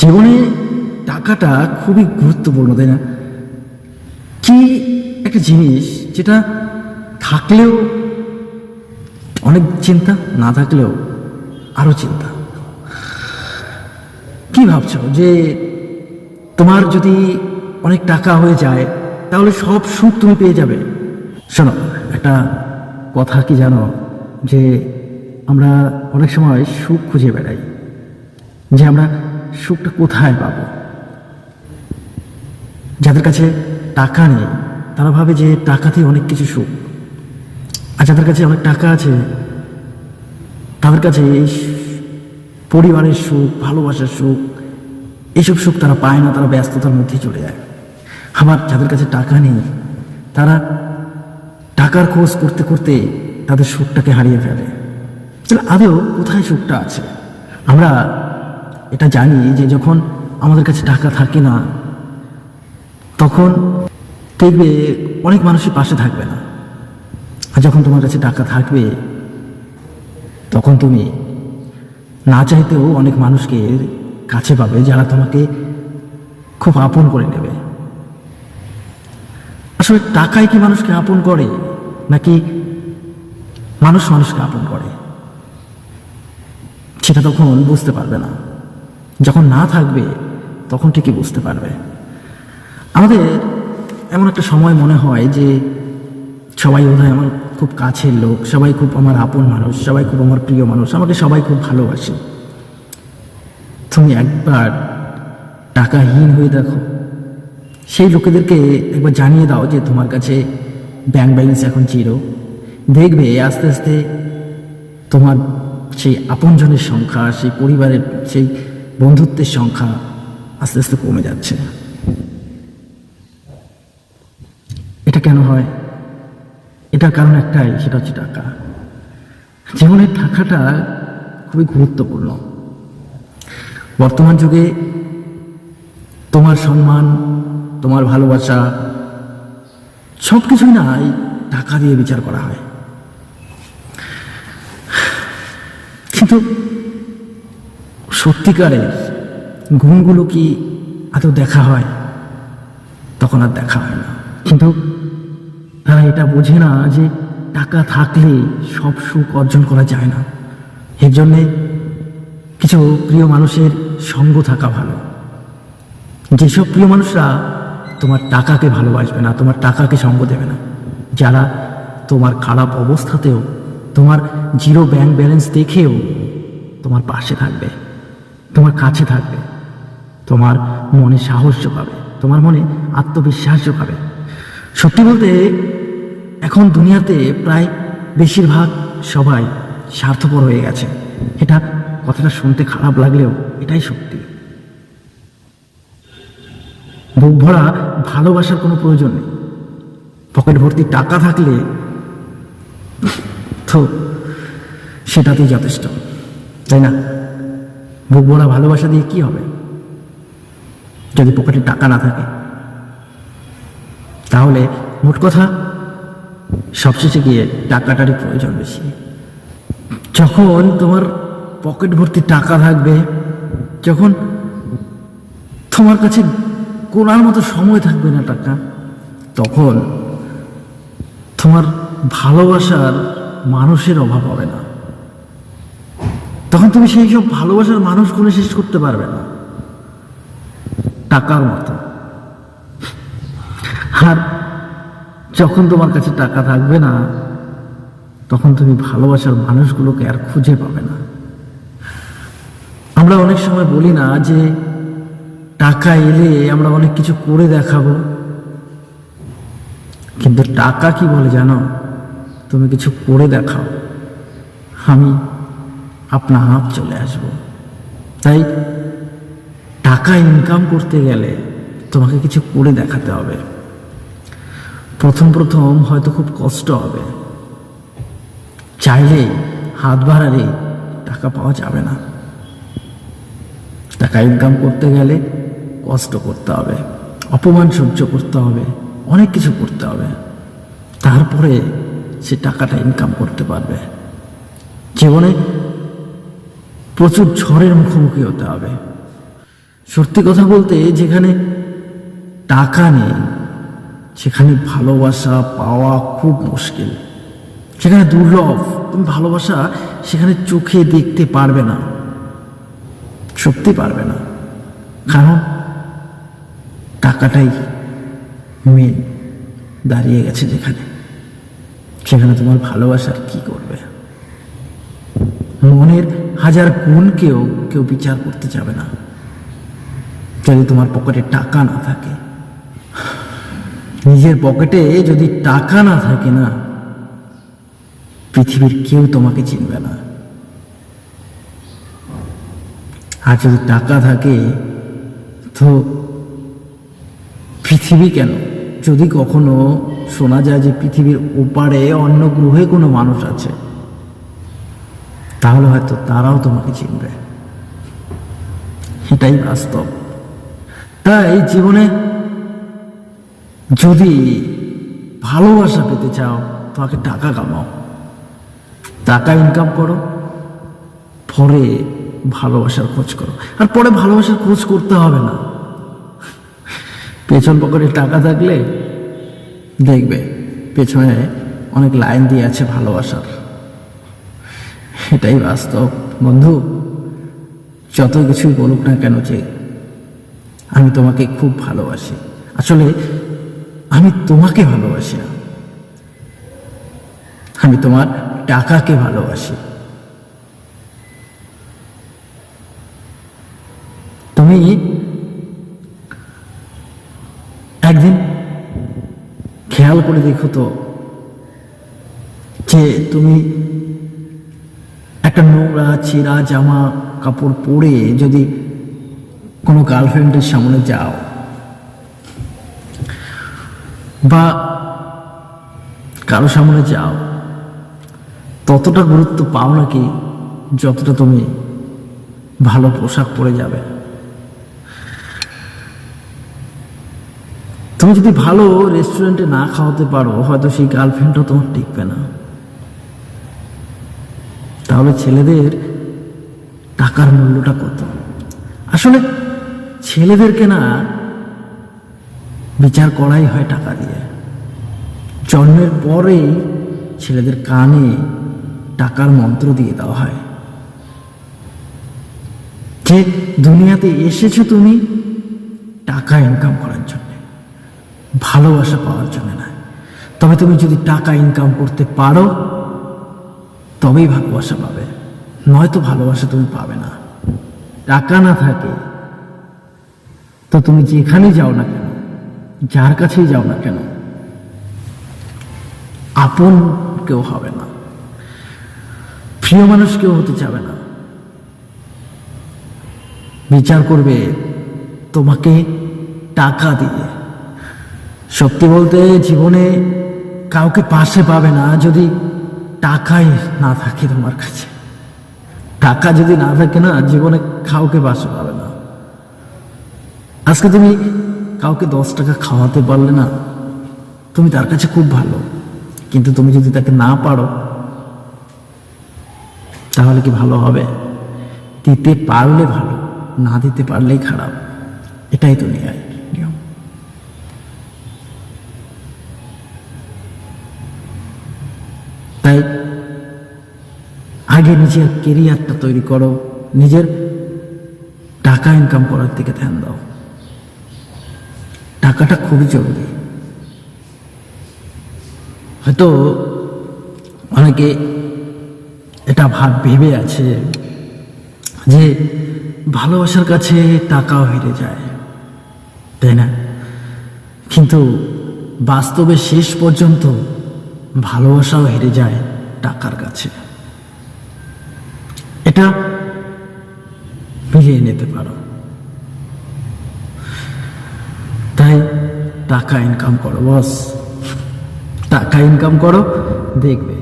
জীবনে টাকাটা খুবই গুরুত্বপূর্ণ, তাই না? কি একটা জিনিস যেটা থাকলেও, অনেক চিন্তা, না থাকলেও আরও চিন্তা। কি ভাবছ যে তোমার যদি অনেক টাকা হয়ে যায়, তাহলে সব সুখ তুমি পেয়ে যাবে? শোনো, একটা কথা কি জানো? যে আমরা অনেক সময় সুখ খুঁজে বেড়াই। যে আমরা সুখটা কোথায় পাবো? যাদের কাছে টাকা নেই, তারা ভাবে যে টাকাতেই অনেক কিছু সুখ। আর যাদের কাছে অনেক টাকা আছে, তাদের কাছে এই পরিবারের সুখ, ভালোবাসার সুখ এইসব সুখ তারা পায় না, তারা ব্যস্ততার মধ্যে চলে যায়। আবার যাদের কাছে টাকা নেই, তারা টাকার খোঁজ করতে করতে তাদের সুখটাকে হারিয়ে ফেলে। তাহলে আদৌ কোথায় সুখটা আছে? আমরা এটা জানি যে যখন আমাদের কাছে টাকা থাকে না, তখন দেখবে অনেক মানুষই পাশে থাকবে না। আর যখন তোমার কাছে টাকা থাকবে, তখন তুমি না চাইতেও অনেক মানুষকে কাছে পাবে যারা তোমাকে খুব আপন করে নেবে। আসলে টাকাই কি মানুষকে আপন করে, নাকি মানুষ মানুষকে আপন করে? সেটা তখন বুঝতে পারবে না। যখন না থাকবে, তখন ঠিকই বুঝতে পারবে। আমাদের এমন একটা সময় মনে হয় যে সবাই বোধ হয় আমার খুব কাছের লোক, সবাই খুব আমার আপন মানুষ, সবাই খুব আমার প্রিয় মানুষ, আমাকে সবাই খুব ভালোবাসে। তুমি একবার টাকাহীন হয়ে দেখো। সেই লোকেদেরকে একবার জানিয়ে দাও যে তোমার কাছে ব্যাংক ব্যালেন্স এখন জিরো দেখবে আস্তে আস্তে তোমার সেই আপনজনের সংখ্যা, সেই পরিবারের, সেই বন্ধুত্বের সংখ্যা আস্তে আস্তে কমে যাচ্ছে। এটা কেন হয়? এটার কারণ একটাই, সেটা হচ্ছে টাকা। জীবনের টাকাটা খুবই গুরুত্বপূর্ণ। বর্তমান যুগে তোমার সম্মান, তোমার ভালোবাসা সব কিছুই না টাকা দিয়ে বিচার করা হয়। কিন্তু সত্যিকারের গুণগুলো কি আদৌ দেখা হয়? তখন আর দেখা হয় না। কিন্তু তারা এটা বোঝে না যে টাকা থাকলে সব সুখ অর্জন করা যায় না। এর জন্যে কিছু প্রিয় মানুষের সঙ্গ থাকা ভালো। যেসব প্রিয় মানুষরা তোমার টাকাকে ভালোবাসবে না, তোমার টাকাকে সঙ্গ দেবে না, যারা তোমার খারাপ অবস্থাতেও, তোমার জিরো ব্যাংক ব্যালেন্স দেখেও তোমার পাশে থাকবে। তোমার কাছে থাকবে। তোমার মনে সাহস যোগাবে তোমার মনে আত্মবিশ্বাস যোগাবে সত্যি বলতে, এখন দুনিয়াতে প্রায় বেশিরভাগ সবাই স্বার্থপর হয়ে গেছে। এটা কথাটা শুনতে খারাপ লাগলেও এটাই সত্যি। বুক ভরা ভালোবাসার কোনো প্রয়োজন নেই। পকেট ভর্তি টাকা থাকলে তো সেটাতেই যথেষ্ট, তাই না? বুক ভরা ভালোবাসা দিয়ে কি হবে? যদি পকেটে টাকা না থাকে। তাহলে মোট কথা, সবশেষে গিয়ে টাকাটারই প্রয়োজন বেশি। যখন তোমার পকেট ভর্তি টাকা থাকবে, যখন তোমার কাছে কোনার মতো সময় থাকবে না টাকা, তখন তোমার ভালোবাসার মানুষের অভাব হবে না। তখন তুমি সেই সব ভালোবাসার মানুষগুলো শেষ করতে পারবে না। টাকার মতো। আর যখন তোমার কাছে টাকা থাকবে না, তখন তুমি ভালোবাসার মানুষগুলোকে আর খুঁজে পাবে না। আমরা অনেক সময় বলি না যে, টাকা এলে আমরা অনেক কিছু করে দেখাবো। কিন্তু টাকা কি বলে জানো? তুমি কিছু করে দেখাও। আমি আপনা আপ চলে আসব। তাই টাকা ইনকাম করতে গেলে তোমাকে কিছু করে দেখাতে হবে। প্রথম প্রথম হয়তো খুব কষ্ট হবে। চাইলে হাত বাড়ালে টাকা পাওয়া যাবে না। টাকা ইনকাম করতে গেলে কষ্ট করতে হবে, অপমান সহ্য করতে হবে, অনেক কিছু করতে হবে। তারপরে সে টাকাটা ইনকাম করতে পারবে। জীবনে প্রচুর ঝড়ের মুখোমুখি হতে হবে। সত্যি কথা বলতে, যেখানে টাকা নেই, সেখানে ভালোবাসা পাওয়া খুব মুশকিল। সেখানে দুর্লভ, তুমি ভালোবাসা সেখানে চোখে দেখতে পারবে না। সত্যি পারবে না। কারণ টাকাটাই মেন দাঁড়িয়ে গেছে যেখানে। সেখানে তোমার ভালোবাসার কি করবে? মনের হাজার গুণকেও কেউ বিচার করতে যাবে না। যদি তোমার পকেটে টাকা না থাকে। নিজের পকেটে যদি টাকা না থাকে না, পৃথিবীর কেউ তোমাকে চিনবে না। আর যদি টাকা থাকে, তো পৃথিবী কেন? যদি কখনো শোনা যায় যে পৃথিবীর ওপারে অন্য গ্রহে কোনো মানুষ আছে তাহলে হয়তো তারাও তোমাকে চিনবে। এটাই বাস্তব। তাই জীবনে যদি ভালোবাসা পেতে চাও, তোমাকে টাকা কামাও। টাকা ইনকাম করো, পরে ভালোবাসার খোঁজ করো। আর পরে ভালোবাসার খোঁজ করতে হবে না। পেছন পকেটে টাকা থাকলে দেখবে, পেছনে অনেক লাইন দিয়ে আছে ভালোবাসার। এটাই বাস্তব। বন্ধু, যত কিছুই বলুক না কেন যে, আমি তোমাকে খুব ভালোবাসি। আসলে, আমি তোমাকে ভালোবাসি না। আমি তোমার টাকাকে ভালোবাসি। তুমি একদিন খেয়াল করে দেখো তো, যে তুমি একটা নোংরা ছেঁড়া জামা কাপড় পরে যদি কোনো গার্লফ্রেন্ডের সামনে যাও বা কারও সামনে যাও, ততটা গুরুত্ব পাও নাকি যতটা তুমি ভালো পোশাক পরে যাবে। তুমি যদি ভালো রেস্টুরেন্টে না খাওয়াতে পারো, হয়তো সেই গার্লফ্রেন্ডও তোমার টিকবে না। তাহলে ছেলেদের টাকার মূল্যটা কত? আসলে ছেলেদেরকে না বিচার করাই হয় টাকা দিয়ে। জন্মের পরেই ছেলেদের কানে টাকার মন্ত্র দিয়ে দেওয়া হয়। যে দুনিয়াতে এসেছ তুমি, টাকা ইনকাম করার জন্য, ভালোবাসা পাওয়ার জন্য না তবে তুমি যদি টাকা ইনকাম করতে পারো তবেই ভালোবাসা পাবে। নয়তো ভালোবাসা তুমি পাবে না। টাকা না থাকে, তো তুমি যেখানে যাও না কেন, যার কাছেই যাও না কেন, আপন কেউ হবে না। প্রিয় মানুষ কেউ হতে চাবে না। বিচার করবে তোমাকে টাকা দিয়ে। সত্যি বলতে জীবনে কাউকে পাশে পাবে না, যদি টাকাই না থাকে তোমার কাছে। টাকা যদি না থাকে না, জীবনে কাউকে পাশে পাবে না। আজকে তুমি কাউকে দশ টাকা খাওয়াতে পারলে না, তুমি তার কাছে খুব ভালো। কিন্তু তুমি যদি তাকে না পারো, তাহলে কি ভালো হবে? দিতে পারলে ভালো, না দিতে পারলেই খারাপ। এটাই তো আগে নিজের কেরিয়ারটা তৈরি করো, নিজের টাকা ইনকাম করার দিকে ধ্যান দাও। টাকাটা খুবই জরুরি। হয়তো অনেকে এটা ভাব ভেবে আছে যে ভালোবাসার কাছে টাকাও হেরে যায়, তাই না? কিন্তু বাস্তবে শেষ পর্যন্ত ভালোবাসাও হেরে যায় টাকার কাছে। এটা মিলিয়ে নিতে পারো। তাই টাকা ইনকাম করো বস টাকা ইনকাম করো, দেখবে।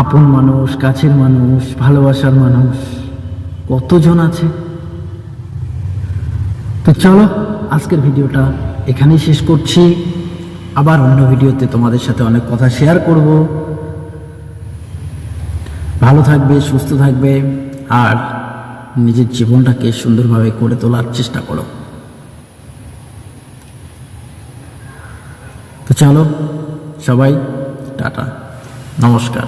আপন মানুষ, কাছের মানুষ, ভালোবাসার মানুষ, কতজন আছে? তো চলো, আজকের ভিডিওটা এখানেই শেষ করছি। আবার অন্য ভিডিওতে তোমাদের সাথে অনেক কথা শেয়ার করব। ভালো থাকবে, সুস্থ থাকবে, আর নিজের জীবনটাকে সুন্দরভাবে করে তোলার চেষ্টা করো। তো চলো, সবাই, টাটা, নমস্কার।